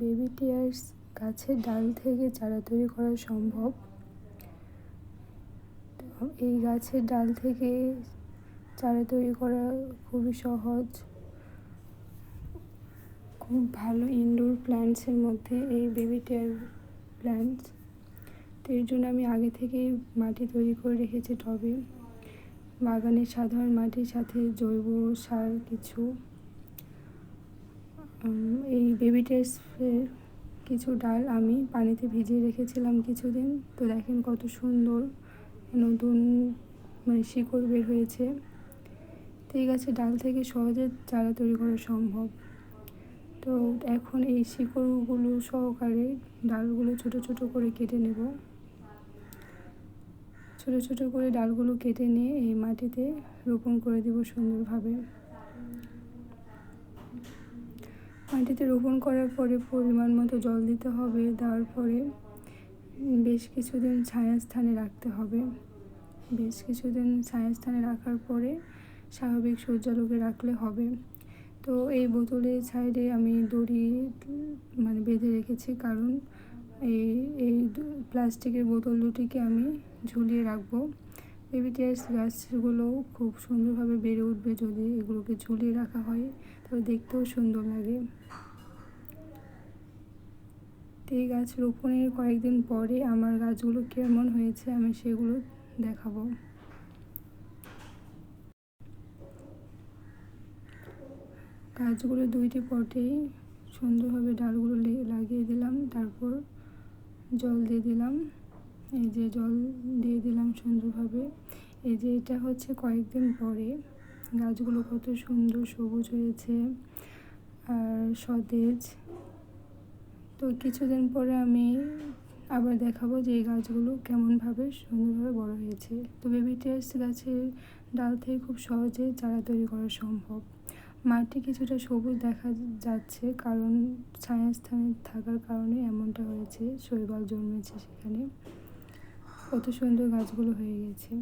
Baby tears গাছের ডাল থেকে চারা তৈরি করা সম্ভব। এই গাছের ডাল থেকে চারা তৈরি করা খুবই সহজ। খুব ভালো ইনডোর প্ল্যান্টসের মধ্যে এই বেবি টিয়ার প্ল্যান্টস তো এর জন্য আমি আগে থেকেই মাটি তৈরি করে রেখেছি টবে। বাগানের সাধারণ মাটির সাথে জৈব সার কিছু। এই বেবি টেস্টের কিছু ডাল আমি পানিতে ভিজিয়ে রেখেছিলাম কিছুদিন। তো দেখেন কত সুন্দর নতুন মানে শিকড় বের হয়েছে। তো এই গাছের ডাল থেকে সহজে চারা তৈরি করা সম্ভব। তো এখন এই শিকড়গুলো সহকারে ডালগুলো ছোট ছোট করে কেটে নেব। ছোট ছোট করে ডালগুলো কেটে নিয়ে এই মাটিতে রোপণ করে দেব সুন্দরভাবে। মাটিতে রোপণ করার পরে পরিমাণ মতো জল দিতে হবে দেওয়ার পরে বেশ কিছুদিন ছায়া স্থানে রাখতে হবে। বেশ কিছুদিন ছায়া স্থানে রাখার পরে স্বাভাবিক সূর্যালোকে রাখলে হবে। তো এই বোতলের সাইডে আমি দড়ি মানে বেঁধে রেখেছি, কারণ এই এই প্লাস্টিকের বোতল দুটিকে আমি ঝুলিয়ে রাখব। বেবি টিয়ার্স গাছগুলো খুব সুন্দরভাবে বেড়ে উঠবে যদি এগুলোকে ঝুলিয়ে রাখা হয় তবে দেখতেও সুন্দর লাগে। এই গাছ রোপণের কয়েকদিন পরে আমার গাছগুলো কেমন হয়েছে আমি সেগুলো দেখাবো। গাছগুলো দুইটি পটেই সুন্দরভাবে ডালগুলো লাগিয়ে দিলাম, তারপর জল দিয়ে দিলাম। এই যে জল দিয়ে দিলাম সুন্দরভাবে। এই যে এটা হচ্ছে কয়েকদিন পরে। গাছগুলো কত সুন্দর সবুজ হয়েছে আর সতেজ। তো কিছুদিন পরে আমি আবার দেখাবো যে এই গাছগুলো কেমনভাবে সুন্দরভাবে বড় হয়েছে। তো বেবি টেস্ট গাছের ডাল থেকে খুব সহজে চারা তৈরি করা সম্ভব। মাটি কিছুটা সবুজ দেখা যাচ্ছে কারণ ছায়াস্থানে থাকার কারণে এমনটা হয়েছে, শৈবাল জন্মেছে সেখানে। কত সুন্দর গাছগুলো হয়ে গেছে।